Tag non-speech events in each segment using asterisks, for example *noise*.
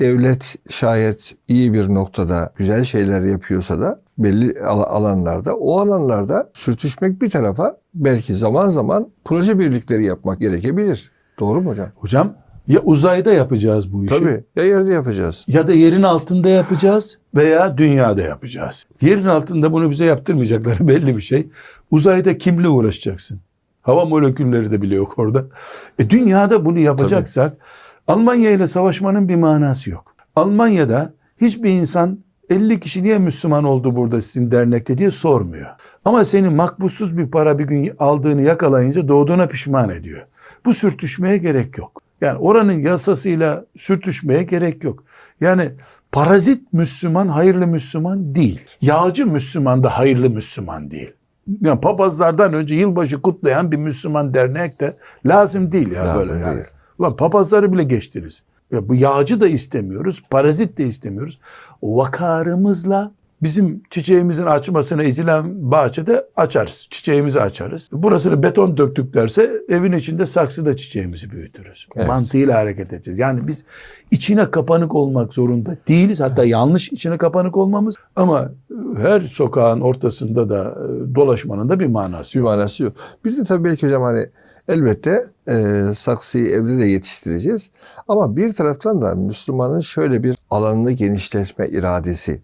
devlet şayet iyi bir noktada güzel şeyler yapıyorsa da belli al- alanlarda o alanlarda sürtüşmek bir tarafa belki zaman zaman proje birlikleri yapmak gerekebilir. Doğru mu hocam? Hocam ya uzayda yapacağız bu işi. Tabii. Ya yerde yapacağız. Ya da yerin altında yapacağız veya dünyada yapacağız. Yerin altında bunu bize yaptırmayacakları *laughs* belli bir şey. Uzayda kimle uğraşacaksın? Hava molekülleri de bile yok orada. E dünyada bunu yapacaksak Almanya ile savaşmanın bir manası yok. Almanya'da hiçbir insan 50 kişi niye Müslüman oldu burada sizin dernekte diye sormuyor. Ama senin makbussuz bir para bir gün aldığını yakalayınca doğduğuna pişman ediyor. Bu sürtüşmeye gerek yok. Yani oranın yasasıyla sürtüşmeye gerek yok. Yani parazit Müslüman hayırlı Müslüman değil. Yağcı Müslüman da hayırlı Müslüman değil. Yani papazlardan önce yılbaşı kutlayan bir Müslüman dernek de lazım değil ya Lazım böyle yani. Ulan papazları bile geçtiniz. Ya bu yağcı da istemiyoruz, parazit de istemiyoruz. Vakarımızla bizim çiçeğimizin açmasına izilen bahçede açarız. Çiçeğimizi açarız. Burasını beton döktüklerse evin içinde saksıda çiçeğimizi büyütürüz. Evet. Mantığıyla hareket edeceğiz. Yani biz içine kapanık olmak zorunda değiliz. Hatta yanlış içine kapanık olmamız ama her sokağın ortasında da e, dolaşmanın da bir manası Bir yok. manası yok. Bir de tabii belki hocam hani elbette e, saksıyı evde de yetiştireceğiz. Ama bir taraftan da Müslümanın şöyle bir alanını genişletme iradesi.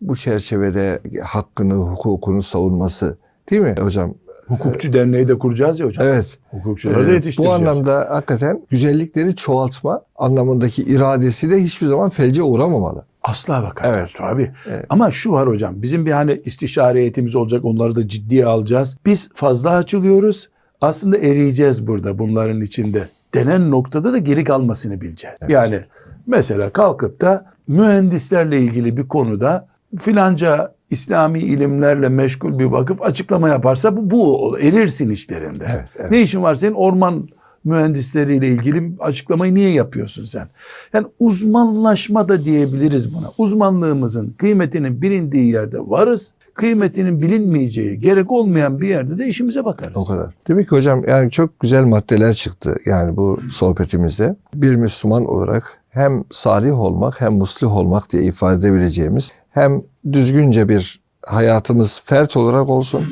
Bu çerçevede hakkını, hukukunu savunması. Değil mi hocam? Hukukçu derneği de kuracağız ya hocam. Evet. Hukukçuları da Ee, bu yetiştireceğiz. anlamda hakikaten güzellikleri çoğaltma anlamındaki iradesi de hiçbir zaman felce uğramamalı. Asla bakar. Evet. Tabii. Evet. Ama şu var hocam. Bizim bir hani istişare heyetimiz olacak. Onları da ciddiye alacağız. Biz fazla açılıyoruz. Aslında eriyeceğiz burada bunların içinde. Denen noktada da geri kalmasını bileceğiz. Yani mesela kalkıp da mühendislerle ilgili bir konuda filanca İslami ilimlerle meşgul bir vakıf açıklama yaparsa bu, bu erirsin işlerinde. Evet, evet. Ne işin var senin orman mühendisleriyle ilgili açıklamayı niye yapıyorsun sen? Yani uzmanlaşma da diyebiliriz buna. Uzmanlığımızın kıymetinin bilindiği yerde varız. Kıymetinin bilinmeyeceği, gerek olmayan bir yerde de işimize bakarız. O kadar. Demek ki hocam yani çok güzel maddeler çıktı yani bu sohbetimizde. Bir Müslüman olarak hem salih olmak hem muslih olmak diye ifade edebileceğimiz hem düzgünce bir hayatımız fert olarak olsun,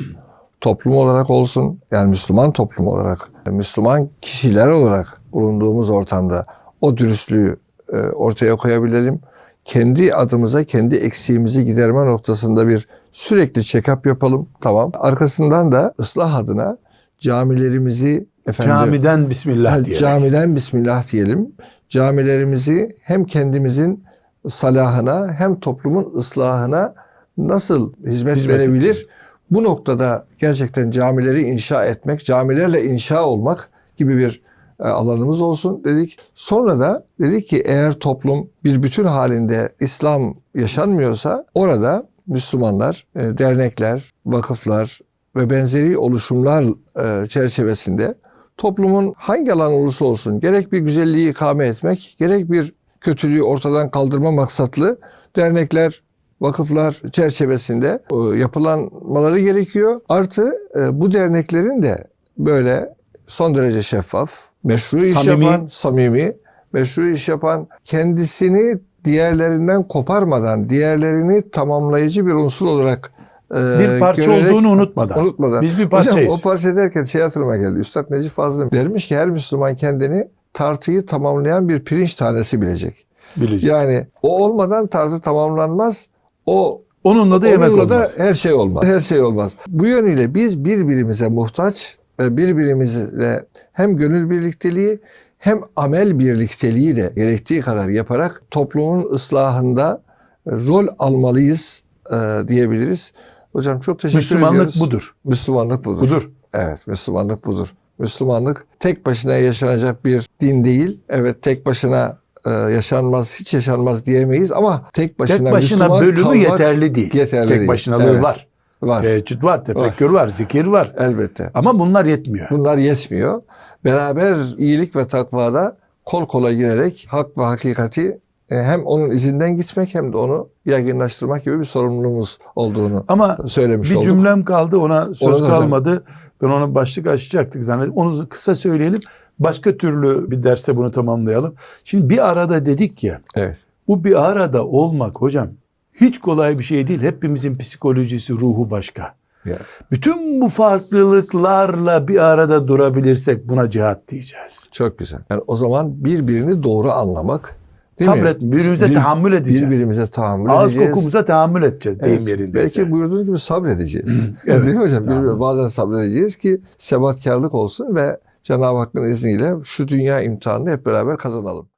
toplum olarak olsun yani Müslüman toplum olarak, Müslüman kişiler olarak bulunduğumuz ortamda o dürüstlüğü e, ortaya koyabilelim. Kendi adımıza kendi eksiğimizi giderme noktasında bir sürekli check-up yapalım. Tamam. Arkasından da ıslah adına camilerimizi efendim Camiden Bismillah diyerek. camiden Bismillah diyelim. Camilerimizi hem kendimizin salahına hem toplumun ıslahına nasıl hizmet, Hizmet verebilir? Bu noktada gerçekten camileri inşa etmek, camilerle inşa olmak gibi bir e, alanımız olsun dedik. Sonra da dedik ki eğer toplum bir bütün halinde İslam yaşanmıyorsa orada Müslümanlar, e, dernekler, vakıflar ve benzeri oluşumlar e, çerçevesinde toplumun hangi alan olursa olsun gerek bir güzelliği ikame etmek, gerek bir kötülüğü ortadan kaldırma maksatlı dernekler, vakıflar çerçevesinde e, yapılanmaları gerekiyor. Artı e, bu derneklerin de böyle son derece şeffaf, meşru iş Samimi. yapan, samimi, meşru iş yapan, kendisini diğerlerinden koparmadan, diğerlerini tamamlayıcı bir unsur olarak e, bir parça görerek- olduğunu unutmadan. Unutmadan. Biz bir Hocam parçayız. o parça derken şey hatırıma geldi. Üstad Necip Fazıl dermiş ki her Müslüman kendini tartıyı tamamlayan bir pirinç tanesi bilecek. Bileceğiz. Yani o olmadan tartı tamamlanmaz. O Onunla da yemek onunla olmaz. da her şey olmaz. Her şey olmaz. Bu yönüyle biz birbirimize muhtaç ve birbirimizle hem gönül birlikteliği hem amel birlikteliği de gerektiği kadar yaparak toplumun ıslahında rol almalıyız e, diyebiliriz. Hocam çok teşekkür Müslümanlık ediyoruz. budur. Müslümanlık budur. Budur. Evet, Müslümanlık budur. Müslümanlık tek başına yaşanacak bir din değil. Evet, tek başına yaşanmaz, hiç yaşanmaz diyemeyiz ama tek başına, Tek başına Müslüman bölümü kalmak yeterli değil. yeterli Tek değil. başınalığı Evet, var. Var. Teheccüd var, tefekkür var, zikir var. Elbette. Ama bunlar yetmiyor. Bunlar yetmiyor. Beraber iyilik ve takvada kol kola girerek hak ve hakikati e, hem onun izinden gitmek hem de onu yaygınlaştırmak gibi bir sorumluluğumuz olduğunu Ama söylemiş bir olduk. cümlem kaldı ona söz Onu kalmadı. Ben onu başlık açacaktık zannediyorum. Onu kısa söyleyelim. Başka türlü bir derste bunu tamamlayalım. Şimdi bir arada dedik ya Evet. Bu bir arada olmak hocam hiç kolay bir şey değil. Hepimizin psikolojisi, ruhu başka. Ya. Bütün bu farklılıklarla bir arada durabilirsek buna cihat diyeceğiz. Çok güzel. Yani o zaman birbirini doğru anlamak. değil mi? Birbirimize tahammül edeceğiz. Birbirimize tahammül Ağız edeceğiz. kokumuza tahammül edeceğiz deyim Evet, yerindeyse. Belki buyurduğunuz gibi sabredeceğiz. Evet. Değil mi hocam? Tamam. Bir- Bazen sabredeceğiz ki sebatkarlık olsun ve Cenab-ı Hakk'ın izniyle şu dünya imtihanını hep beraber kazanalım.